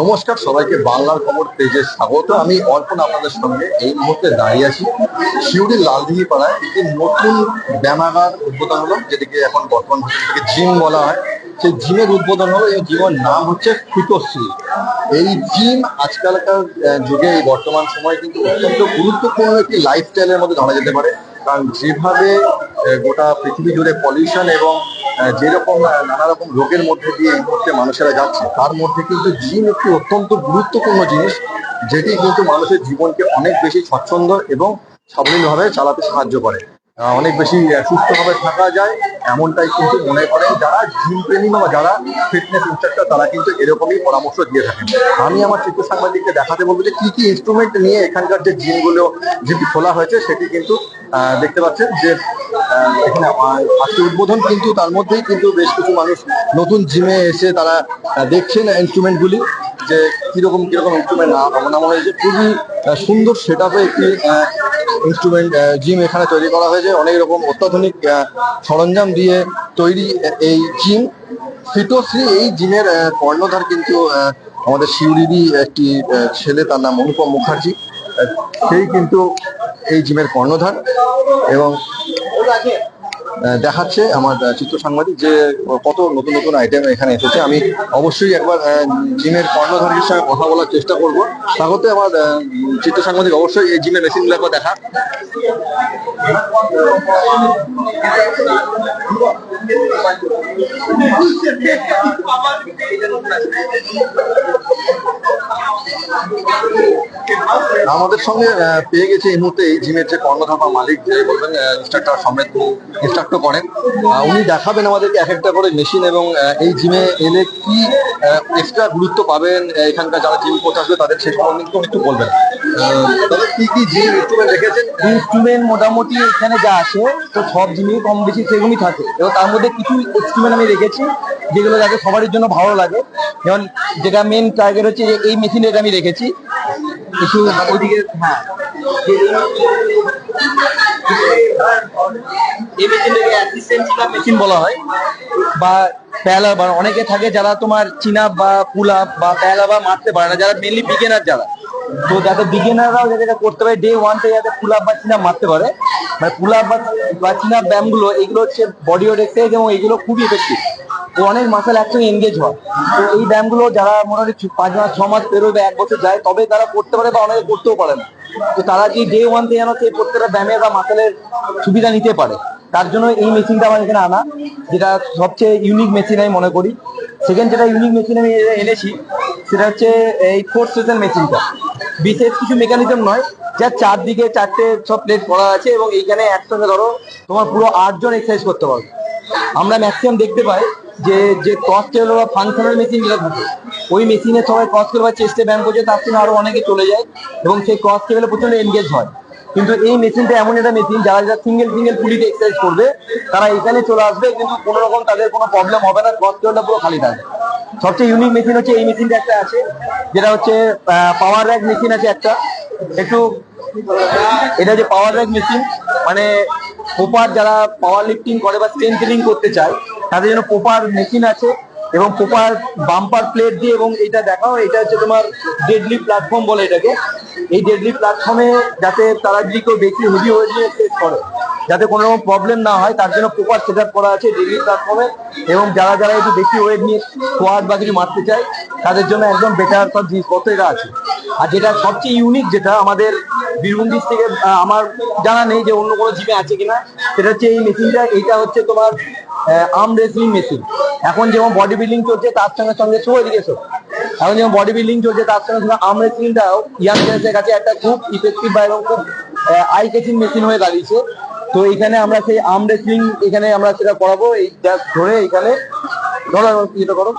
নমস্কার, সবাইকে বাংলার খবর পেজে স্বাগত। আমি অর্পণ আপনাদের সঙ্গে এই মুহূর্তে দাঁড়িয়ে আছি শিউরির লালদিঘি পাড়ায় একটি নতুন ব্যায়ামাগার উদ্বোধন হলো, যেটিকে এখন বর্তমান ভাষায় জিম বলা হয়। সেই জিমের উদ্বোধন হলো, এই জিমের নাম হচ্ছে ফিটোশ্রী এই জিম আজকালকার যুগে, এই বর্তমান সময়ে কিন্তু অত্যন্ত গুরুত্বপূর্ণ একটি লাইফস্টাইলের মধ্যে ধরা যেতে পারে। কারণ যেভাবে গোটা পৃথিবী জুড়ে পলিউশন এবং যেরকম নানা রকম রোগের মধ্যে দিয়ে এই মুহূর্তে মানুষেরা যাচ্ছে, তার মধ্যে কিন্তু জিম একটি অত্যন্ত গুরুত্বপূর্ণ জিনিস, যেটি কিন্তু মানুষের জীবনকে অনেক বেশি স্বচ্ছন্দ এবং সাবলীলভাবে চালাতে সাহায্য করে। অনেক বেশি সুস্থভাবে থাকা যায়, এমনটাই কিন্তু মনে করেন যারা জিম প্রেমী বা যারা ফিটনেস ইনস্ট্রাক্টর তারা কিন্তু এরকমই পরামর্শ দিয়ে থাকেন। আমি আমার চিত্র সাংবাদিককে দেখাতে বলব যে কি কি ইনস্ট্রুমেন্ট নিয়ে এখানকার যে জিমগুলো যেটি খোলা হয়েছে, সেটি কিন্তু দেখতে পাচ্ছেন যে এখানে আজকে উদ্বোধন, কিন্তু তার মধ্যেই কিন্তু বেশ কিছু মানুষ নতুন জিমে এসে তারা দেখছেন ইনস্ট্রুমেন্টগুলি যে কীরকম কীরকম ইনস্ট্রুমেন্ট নামা হয়েছে খুবই সুন্দর সেট আপে একটি ইনস্ট্রুমেন্ট জিম এখানে তৈরি করা হয়েছে। অনেক রকম অত্যাধুনিক সরঞ্জাম দিয়ে তৈরি এই জিম ফিটোশ্রী এই জিমের কর্ণধার কিন্তু আমাদের শিউরিরই একটি ছেলে, তার নাম অনুপম মুখার্জি। সেই কিন্তু এই জিমের কর্ণধার এবং দেখাচ্ছে আমার চিত্র সাংবাদিক যে কত নতুন নতুন আইটেম এখানে এসেছে। আমি অবশ্যই একবার জিমের কর্ণধারের সঙ্গে কথা বলার চেষ্টা করব। স্বাগত আমার চিত্র সাংবাদিক, অবশ্যই এই জিমের মেশিনগুলো দেখা। আমাদের সঙ্গে পেয়ে গেছে এই মুহূর্তে এই জিমের যে কর্ণধার বা মালিক, যে বলবেন ইনস্ট্রাক্টর সমেত করেন। উনি দেখাবেন আমাদেরকে এক একটা করে মেশিন এবং এই জিমে এলে কি এক্সট্রা গুরুত্ব পাবেন এখানকার যারা জিম কোচ আসবে তাদের সেই সম্বন্ধে একটু বলবেন। তাহলে কি কি জিম ইনস্ট্রুমেন্ট রেখেছেন? ইনস্ট্রুমেন্ট মোটামুটি এখানে যা আছে, তো সব জিনিস কম বেশি সেগুলোই থাকে। এবং তার মধ্যে কিছু ইনস্ট্রুমেন্ট আমি রেখেছি, যেগুলো যাতে সবারই জন্য ভালো লাগে। যেমন যেটা মেন টার্গেট হচ্ছে এই মেশিন এটা আমি রেখেছি। কিছু ওইদিকে হ্যাঁ। মেশিন বলা হয়, বা প্যালা অনেকে থাকে যারা তোমার চিনা বা পুল বা প্যালা বা মারতে পারে না, যারা মেনলি বিগিনার যারা। তো যাতে বিগিনাররাও যাতে এটা করতে পারে ডে ওয়ান থেকে যাতে পুল বা চিনা মারতে পারে মানে পুল বা চিনা ব্যায়ামগুলো, এগুলো হচ্ছে বডি ওয়েট এক্সারসাইজ এবং এগুলো খুবই এফেক্টিভ তো অনেক মাসেল একসঙ্গে এনগেজ হয়। তো এই ব্যায়ামগুলো যারা মোটামুটি পাঁচ মাস, ছ মাস পেরোবে, এক বছর যায়, তবে তারা করতে পারে বা অনেকে করতেও পারে না। তো তারা যে ডে ওয়ান থেকে যেন সেই প্রত্যেকটা ব্যায়ামের বা মাসেলের সুবিধা নিতে পারে। তার জন্য এই মেশিনটা আমার এখানে আনা, যেটা সবচেয়ে ইউনিক মেশিন আমি মনে করি। সেকেন্ড যেটা ইউনিক মেশিন আমি এনেছি, সেটা হচ্ছে এই ফোর্থ সেশন মেশিনটা বিশেষ কিছু মেকানিজম নয় যার চারদিকে চারটে সব প্লেট করা আছে এবং এইখানে একসঙ্গে ধরো তোমার পুরো আটজন এক্সারসাইজ করতে পারবে। আমরা ম্যাক্সিমাম দেখতে পাই যে যে ক্রস টেবল বা ফাংশনাল মেশিন যেটা থাকে। ওই মেশিনে সবাই ক্রস টেবল বা চেস্টে ব্যায়াম করছে, তার সঙ্গে আরও অনেকে চলে যায় এবং সেই ক্রস টেবলে প্রচণ্ড এনগেজ হয়। কিন্তু এই মেশিনটা এমন একটা মেশিন যারা যারা সিঙ্গেল সিঙ্গেল পুলিতে এক্সারসাইজ করবে, তারা এখানে চলে আসবে, কিন্তু কোনো রকম তাদের কোনো প্রবলেম হবে না ক্রস টেবলটা পুরো খালি থাকবে। সবচেয়ে ইউনিক মেশিন হচ্ছে এই মেশিনটা একটা আছে, যেটা হচ্ছে পাওয়ার র্যাক মেশিন আছে একটা। একটু, এটা যে পাওয়ার র্যাক মেশিন মানে প্রপার যারা পাওয়ার লিফটিং করে বা স্ট্রেন্থেনিং করতে চায়, তাদের জন্য প্রপার মেশিন আছে এবং প্রপার বাম্পার প্লেট দিয়ে এবং এটা দেখাও এটা হচ্ছে তোমার ডেডলি প্ল্যাটফর্ম বলে এটাকে। এই ডেডলি প্ল্যাটফর্মে যাতে তারা যদি কেউ বেশি হেভি হয়ে নিয়ে করে, যাতে কোনো রকম প্রবলেম না হয়, তার জন্য প্রপার সেট আপ করা আছে ডেডলি প্ল্যাটফর্মে এবং যারা যারা একটু বেশি ওয়েট নিয়ে স্কোয়াড বা কিছু মারতে চায়, তাদের জন্য একদম বেটার সব জিনিসপত্র এটা আছে। আর যেটা সবচেয়ে ইউনিক যেটা আমাদের বীরভূম থেকে আমার জানা নেই যে অন্য কোনো জিমে আছে কিনা। সেটা হচ্ছে এই মেশিনটা, এইটা হচ্ছে তোমার আর্ম রেসলিং মেশিন এখন যেমন বডি বিল্ডিং চলছে, তার সঙ্গে সঙ্গে এদিকে এসো। এখন যেমন বডি বিল্ডিং চলছে, তার সঙ্গে সঙ্গে আর্ম রেসলিংটাও ইয়াং জেনারেশনের কাছে একটা খুব ইফেক্টিভ বা এবং খুব আই কেচিং মেশিন হয়ে দাঁড়িয়েছে। তো এখানে আমরা সেই আর্ম রেসলিং এখানে আমরা সেটা করাবো, এই ধরে এখানে, ধরো এটা করো।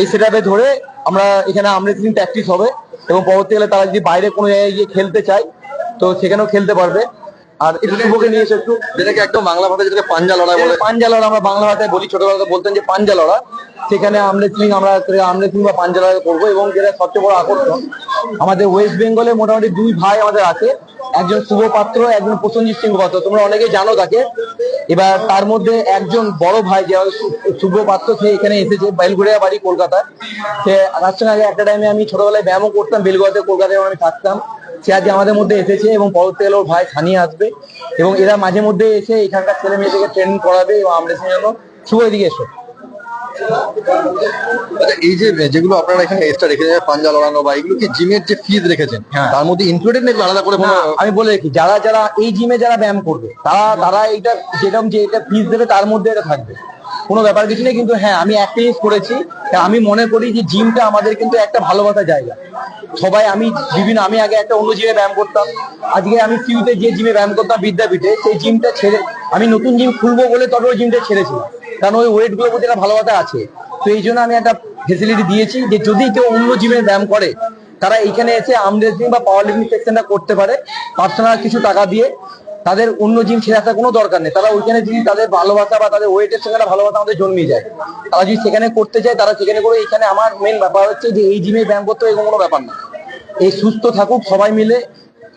এই সেটাপে ধরে আমরা এখানে আর্ম রেসলিং প্র্যাকটিস হবে। এবং পরবর্তীকালে তারা যদি বাইরে কোনো জায়গায় গিয়ে খেলতে চায় তো সেখানেও খেলতে পারবে। আর শুভকে নিয়ে এসে একটু যেটাকে একদম বাংলা ভাষায় যেটাকে পাঞ্জা লড়াই বলে। পাঞ্জা লড়া আমরা বাংলা ভাষায় বলি ছোটবেলাতে বলতেন যে পাঞ্জা লড়া। সেখানে আমলেসলিং আমরা আমলেসলিং বা পাঞ্জা লড়াই করব এবং যেটা সবচেয়ে বড় আকর্ষণ, আমাদের ওয়েস্ট বেঙ্গলে মোটামুটি দুই ভাই আমাদের আছে। একজন শুভ পাত্র একজন প্রসেনজিৎ সিং পাত্র। তোমরা অনেকেই জানো তাকে। এবার তার মধ্যে একজন বড় ভাই যে শুভ পাত্র সে এখানে এসেছে বেলগুড়িয়া বাড়ি, কলকাতায়। সে তার সঙ্গে আগে একটা টাইমে আমি ছোটবেলায় ব্যায়ামও করতাম বেলগুড়াতে কলকাতায় আমি থাকতাম। সে আজকে আমাদের মধ্যে এসেছে এবং পরবর্তীকালে ওর ভাই ছানিয়ে আসবে এবং এরা মাঝে মধ্যে এসে এখানকার ছেলে মেয়েদেরকে ট্রেনিং করাবে এবং আমরা জন্য শুভ এদিকে এসো আচ্ছা, এই যে যেগুলো আপনারা এখানে এক্সট্রা রেখেছেন পাঞ্জা লড়ানো বা এগুলো কি জিমের যে ফিজ রেখেছেন হ্যাঁ। তার মধ্যে ইনক্লুডেড নাকি আলাদা করে আমি বলে রাখি যারা যারা এই জিমে যারা ব্যায়াম করবে তারা তারা এটা যেরকম যে এটা ফিজ দেবে তার মধ্যে এটা থাকবে কোনো ব্যাপার, কিছু নেই, কিন্তু হ্যাঁ আমি একটা জিনিস করেছি। আমি মনে করি যে জিমটা আমাদের কিন্তু একটা ভালোবাসার জায়গা। সবাই, আমি বিভিন্ন, আমি আগে একটা অন্য জিমে ব্যায়াম করতাম। আজকে আমি সিউতে যে জিমে ব্যায়াম করতাম বিদ্যাপীঠে, সেই জিমটা ছেড়ে, আমি নতুন জিম খুলবো বলে তবে ওই জিমটা ছেড়েছিলাম। কারণ ওই ওয়েটগুলোর প্রতি একটা ভালোবাসা আছে। তো এই জন্য আমি একটা ফেসিলিটি দিয়েছি যে যদি কেউ অন্য জিমে ব্যায়াম করে, তারা এখানে এসে আর্ম রেসলিং বা পাওয়ার লিফটিং সেকশনটা করতে পারে। পার্সোনাল কিছু টাকা দিয়ে। তাদের অন্য জিম ছেড়ে কোনো দরকার নেই। তারা ওইখানে যদি তাদের ভালোবাসা বা তাদের ওয়েটের সঙ্গে ভালোবাসা আমাদের জন্মিয়ে যায়। তারা যদি সেখানে করতে চায়, তারা সেখানে করে এখানে আমার মেন ব্যাপার হচ্ছে যে এই জিমে ব্যায়াম করতে এরকম কোনো ব্যাপার না। এই সুস্থ থাকুক সবাই মিলে।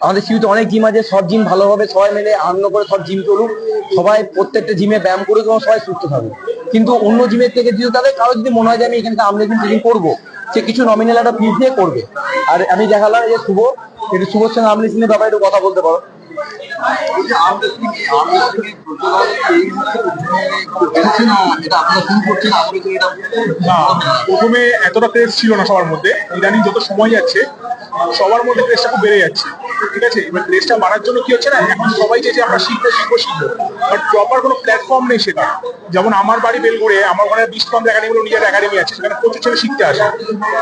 আমাদের সিউতে অনেক জিম আছে, সব জিম ভালোভাবে সবাই মিলে আনন্দ করে সব জিম করুক সবাই প্রত্যেকটা জিমে ব্যায়াম করুক এবং সবাই সুস্থ থাকুক। কিন্তু অন্য জিমের থেকে যদি তাদের কারও যদি মনে হয় যে আমি এখানে আমলে জিম করব, সে কিছু নমিনাল একটা ফিস দিয়ে করবে। আর আমি দেখালাম যে শুভ একটু শুভর সঙ্গে আমলে সিংহের ব্যাপারে একটু কথা বলতে পারো। না প্রথমে এতটা ক্রেজ ছিল না সবার মধ্যে। ইদানিং যত সময় যাচ্ছে সবার মধ্যে ক্রেজটা খুব বেড়ে যাচ্ছে, ঠিক আছে? এবার ক্রেজটা বাড়ার জন্য কি হচ্ছে না? এখন সবাই চাইছে আমরা শিখব শিখব শিখব। বাট প্রপার কোনো প্ল্যাটফর্ম নেই সেটা। যেমন আমার বাড়ি বেলগড়ে, আমার ওখানে বিশ্বকান্ত একাডেমি নিজের একাডেমি আছে, সেখানে প্রচুর ছেলে শিখতে আসে।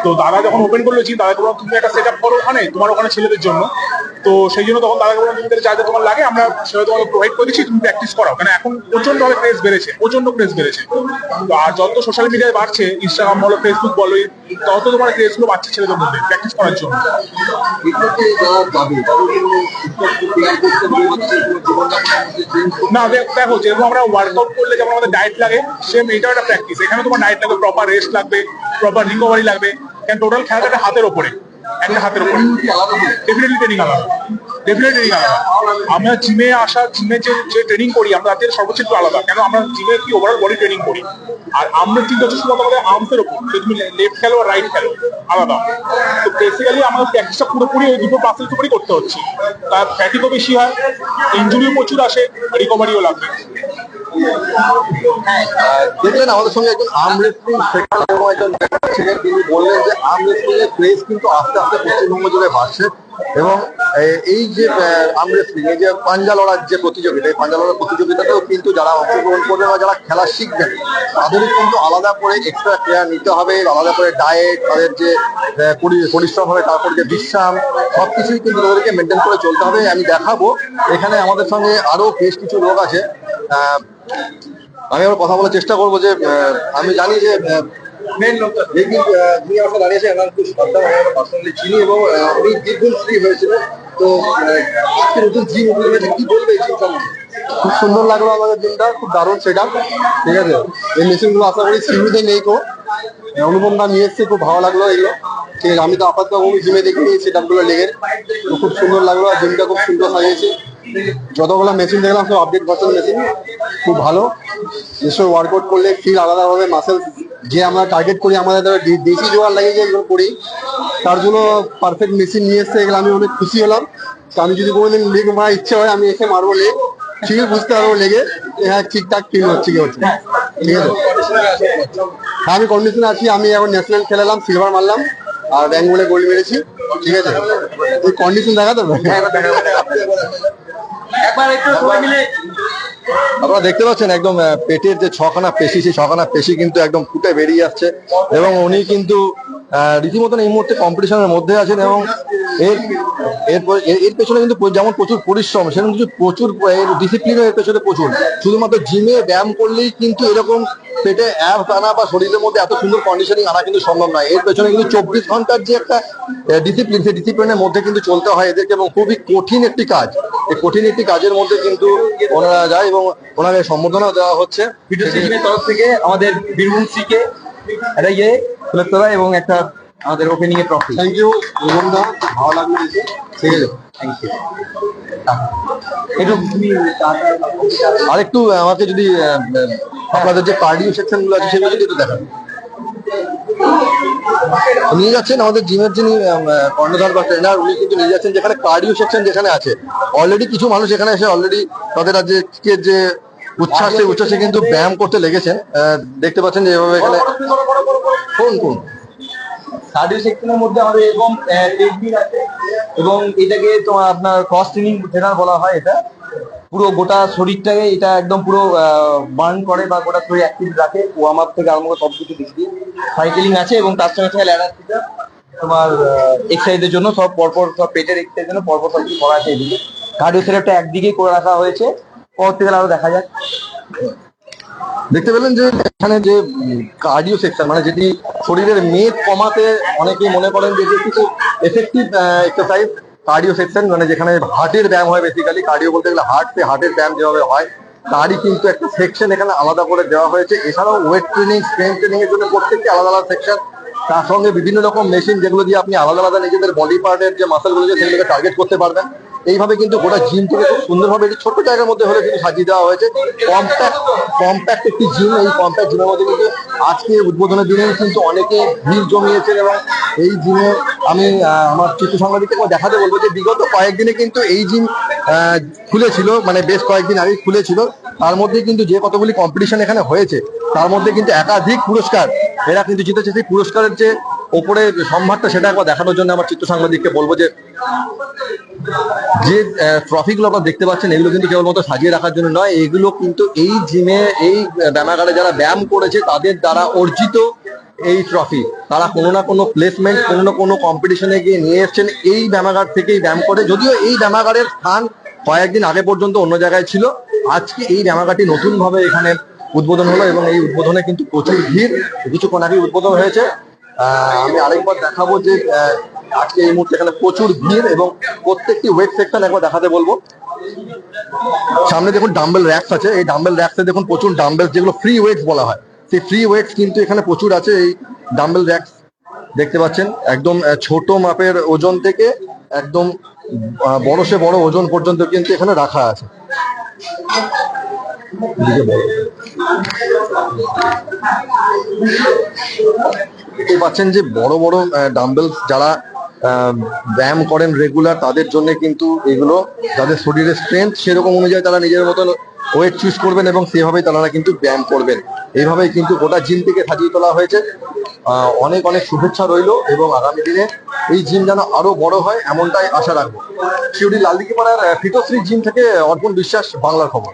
তো দাদা যখন ওপেন করল জিম দাদা বললাম তুমি একটা সেট আপ করো ওখানে, তোমার ওখানে ছেলেদের জন্য। তো সেই জন্য তখন দাদাকে বললাম তোমাদের যা যা তোমার লাগে, আমরা সেটা তোমাকে প্রোভাইড করে দিচ্ছি, তুমি প্র্যাকটিস করাও। কারণ এখন প্রচণ্ড ভাবে ক্রেজ বেড়েছে প্রচণ্ড ক্রেজ বেড়েছে। তো আর যত সোশ্যাল মিডিয়ায় বাড়ছে ইনস্টাগ্রাম বলো ফেসবুক বলো তত তোমার বাড়ছে ছেলেদের মধ্যে প্র্যাকটিস করার জন্য। না, দেখ- যেরকম আমরা ওয়ার্কআউট করলে যেমন আমাদের ডায়েট লাগে সেম এটাও একটা প্র্যাকটিস এখানে তোমার ডায়েট লাগবে প্রপার রেস্ট লাগবে প্রপার রিকভারি লাগবে। কারণ টোটাল খেলাটা হাতের ওপরে, একটা হাতের ওপরে। ডেফিনেটলি ট্রেনিং আলাদা। ডেফিনেটলি আলাদা আমরা জিমে আসা জিমে যে যে ট্রেনিং করি, আমরা তাদের সর্বোচ্চ একটু আলাদা। কেন? আমরা জিমে কি ওভারঅল বডি ট্রেনিং করি? আর আমরা কিন্তু হচ্ছে শুধু আমাদের আর্মসের ওপর যে তুমি লেফট খেলো আর রাইট খেলো, আলাদা। তো বেসিক্যালি আমাদের প্র্যাকটিসটা পুরোপুরি ওই দুটো পাসের উপরই করতে হচ্ছে। তার ফ্যাটিকও বেশি হয় ইঞ্জুরিও প্রচুর আসে রিকভারিও লাগবে। দেখলেন আমাদের সঙ্গে একজন আর্ম শেখার এরকম একজন ছিলেন, তিনি বললেন যে আর্ম রেসলিং এর ক্রেজ কিন্তু আস্তে আস্তে পশ্চিমবঙ্গ জুড়ে বাড়ছে। এবং এই যে আর্ম রেসলিং এই যে পাঞ্জা লড়ার যে প্রতিযোগিতা, এই পাঞ্জা লড়ার প্রতিযোগিতাতেও কিন্তু যারা অংশগ্রহণ করবে বা যারা খেলা শিখবেন তাদেরও কিন্তু আলাদা করে এক্সট্রা কেয়ার নিতে হবে, আলাদা করে ডায়েট তাদের যে পরি- পরিশ্রম হবে, তারপর যে বিশ্রাম, সবকিছুই কিন্তু তাদেরকে মেনটেন করে চলতে হবে। আমি দেখাবো, এখানে আমাদের সঙ্গে আরও বেশ কিছু লোক আছে। আমি আবার কথা বলার চেষ্টা করব যে আমি জানি যে মেন দাঁড়িয়েছে খুব পার্সোনালি এবং হয়েছিল। তো নতুন জিম কি বলবে খুব সুন্দর লাগল আমাদের দিনটা, খুব দারুণ সেটা ঠিক আছে? এই মেশিনগুলো আশা করি সিমিতে নেই তো। অনুপমটা নিয়ে এসছে, খুব ভালো লাগল এগুলো। ঠিক আছে, আমি তো আপাতত আমি জিমে দেখিনি সেট আপগুলো লেগে খুব সুন্দর লাগল আর জিমটা খুব সুন্দর সাজিয়েছে। যতগুলো মেশিন দেখলাম, সব আপডেট ভার্সন মেশিন খুব ভালো। এসব ওয়ার্কআউট করলে ফিল আলাদাভাবে মাসেল যে আমরা টার্গেট করি, আমাদের ধরো দেশি জোয়ার লাগে যে করি, তার জন্য পারফেক্ট মেশিন নিয়ে এসছে, এগুলো আমি অনেক খুশি হলাম। তো আমি যদি কোনোদিন লেগ মারা ইচ্ছে হয়, আমি এসে মারবো লেগ। ঠিকই বুঝতে পারব লেগে হ্যাঁ ঠিকঠাক ফিল হচ্ছে কি হচ্ছে। ঠিক আছে? হ্যাঁ আমি কন্ডিশনে আছি, আমি এখন ন্যাশনাল খেলালাম সিলভার মারলাম, আর ব্যাঙ্গলে গোল্ড মেরেছি। ঠিক আছে? কন্ডিশন দেখা তো একবার একটু সবাই মিলে আপনারা দেখতে পাচ্ছেন একদম পেটের যে ছখানা পেশি, সেই ছখানা পেশি কিন্তু একদম ফুটে বেরিয়ে যাচ্ছে এবং উনি কিন্তু রীতিমতন এই মুহূর্তে কম্পিটিশনের মধ্যে আছেন এবং এর এর প- এর- পেছনে কিন্তু যেমন প্রচুর পরিশ্রম, সেরকম কিছু প্রচুর এর ডিসিপ্লিনও এর পেছনে প্রচুর। শুধুমাত্র জিমে ব্যায়াম করলেই কিন্তু এরকম পেটে অ্যাপ আনা বা শরীরের মধ্যে এত সুন্দর কন্ডিশনিং আনা কিন্তু সম্ভব নয়। এর পেছনে কিন্তু চব্বিশ ঘণ্টার যে একটা ডিসিপ্লিন সেই ডিসিপ্লিনের মধ্যে কিন্তু চলতে হয় এদেরকে এবং খুবই কঠিন একটি কাজ। এই কঠিন একটি কাজের মধ্যে কিন্তু ওনারা যায় এবং ওনাকে সম্বোধনা দেওয়া হচ্ছে। ভিডিও তরফ থেকে আমাদের বীরভূম সিকে একটা ইয়ে এবং একটা আমাদের ওপেনিং এর ট্রফি থ্যাংক ইউ দা ভালো লাগল এসে। ঠিক আছে থ্যাংক ইউ একটু তুমি আরেকটু আমাকে যদি আপনাদের যে কার্ডিও সেকশনগুলো আছে সেগুলো যদি একটু দেখান নিয়ে যাচ্ছেন আমাদের জিমের যিনি কর্ণধার বা ট্রেনার উনি কিন্তু নিয়ে যাচ্ছেন যেখানে কার্ডিও সেকশন যেখানে আছে অলরেডি কিছু মানুষ এখানে এসে অলরেডি তাদের আজকে যে উচ্ছ্বাস উচ্ছ্বাসে কিন্তু ব্যায়াম করতে লেগেছেন দেখতে পাচ্ছেন যে এভাবে এখানে কোন কোন কার্ডিও সেকশনের মধ্যে আমাদের এবং টেকনিক আছে এবং এটাকে তোমার আপনার ক্রস ট্রেনিং ট্রেনার বলা হয় এটা। পুরো গোটা শরীরটাকে এটা একদম পুরো বার্ন করে বা গোটা শরীর অ্যাক্টিভ রাখে। ওয়ার্ম আপ থেকে আরম্ভ করে সব কিছু দিক দিয়ে। সাইকেলিং আছে এবং তার সঙ্গে সঙ্গে ল্যাডার তোমার এক্সারসাইজের জন্য সব পরপর সব পেটের এক্সারসাইজের জন্য পরপর সব কিছু করা আছে এদিকে। কার্ডিও সেটআপটা একদিকেই করে রাখা হয়েছে। পর থেকে আরও দেখা যাক। দেখতে পেলেন যে এখানে যে কার্ডিও সেকশন মানে যেটি শরীরের মেদ কমাতে অনেকেই মনে করেন যে কিছু এফেক্টিভ এক্সারসাইজ কার্ডিও সেকশন মানে যেখানে হার্টের ব্যায়াম হয় বেসিক্যালি কার্ডিও বলতে গেলে হার্ট হার্টের ব্যায়াম যেভাবে হয়, তারই কিন্তু একটা সেকশন এখানে আলাদা করে দেওয়া হয়েছে। এছাড়াও ওয়েট ট্রেনিং স্ট্রেংথ ট্রেনিং এর জন্য প্রত্যেকটি আলাদা আলাদা সেকশন তার সঙ্গে বিভিন্ন রকম মেশিন যেগুলো দিয়ে আপনি আলাদা আলাদা নিজেদের বডি পার্টের যে মাসেলগুলো সেগুলোকে টার্গেট করতে পারবেন। এইভাবে কিন্তু গোটা জিম থেকে খুব সুন্দরভাবে একটি ছোট্ট জায়গার মধ্যে হলে কিন্তু সাজিয়ে দেওয়া হয়েছে। কম্প্যাক্ট কম্প্যাক্ট একটি জিম এই কম্প্যাক্ট জিমের মধ্যে কিন্তু আজকে উদ্বোধনের দিনে কিন্তু অনেকে ভিড় জমিয়েছেন এবং এই জিমে আমি আমার চিত্র সাংবাদিককে দেখাতে বলব যে বিগত কয়েকদিনে কিন্তু এই জিম খুলেছিল মানে বেশ কয়েকদিন আগে খুলেছিল। তার মধ্যে কিন্তু যে কতগুলি কম্পিটিশন এখানে হয়েছে, তার মধ্যে কিন্তু একাধিক পুরস্কার। এরা কিন্তু জিতেছে। সেই পুরস্কারের যে ওপরে সম্ভারটা সেটা একবার দেখানোর জন্য আমার চিত্র সাংবাদিককে বলব যে যে ট্রফি গুলো আপনারা দেখতে পাচ্ছেন, এগুলো কিন্তু কেবলমাত্র সাজিয়ে রাখার জন্য নয়, এগুলো কিন্তু এই জিমে, এই ব্যায়ামাগারে যারা ব্যায়াম করেছে, তাদের দ্বারা অর্জিত এই ট্রফি তারা কোনো না কোনো প্লেসমেন্ট কোনো না কোনো কম্পিটিশনে গিয়ে নিয়ে এসছেন, এই ব্যায়ামাগার থেকেই ব্যায়াম করে। যদিও এই ব্যায়ামাগারের স্থান কয়েকদিন আগে পর্যন্ত অন্য জায়গায় ছিল, আজকে এই ব্যায়ামাগারটি নতুন ভাবে এখানে উদ্বোধন হলো এবং এই উদ্বোধনে কিন্তু প্রচুর ভিড়, কিছুক্ষণ আগে উদ্বোধন হয়েছে। আমি আরেকবার দেখাবো যে আজকে এই মুহূর্তে এখানে প্রচুর ভিড় এবং প্রত্যেকটি ওয়েট সেকশন একবার দেখাতে বলব। সামনে দেখুন ডাম্বেল র্যাক্স আছে। এই ডাম্বেল র্যাক্সে দেখুন প্রচুর ডাম্বেল যেগুলো ফ্রি ওয়েটস বলা হয়। সেই ফ্রি ওয়েটস কিন্তু এখানে প্রচুর আছে। এই ডাম্বেল র্যাক্স দেখতে পাচ্ছেন। একদম ছোট মাপের ওজন থেকে একদম বড় সে বড় ওজন পর্যন্ত কিন্তু এখানে রাখা আছে। দেখতে পাচ্ছেন যে বড় বড় ডাম্বেল যারা ব্যায়াম করেন রেগুলার তাদের জন্য কিন্তু এগুলো যাদের শরীরের স্ট্রেংথ সেরকম অনুযায়ী তারা নিজের মতন ওয়েট চুজ করবেন এবং সেভাবেই তারা কিন্তু ব্যায়াম করবেন। এইভাবেই কিন্তু গোটা জিম থেকে সাজিয়ে তোলা হয়েছে। অনেক অনেক শুভেচ্ছা রইল এবং আগামী দিনে এই জিম যেন আরও বড় হয় এমনটাই আশা রাখব। শিউরি লালদিকি পাড়ার ফিটোশ্রী জিম থেকে অর্পণ বিশ্বাস, বাংলার খবর।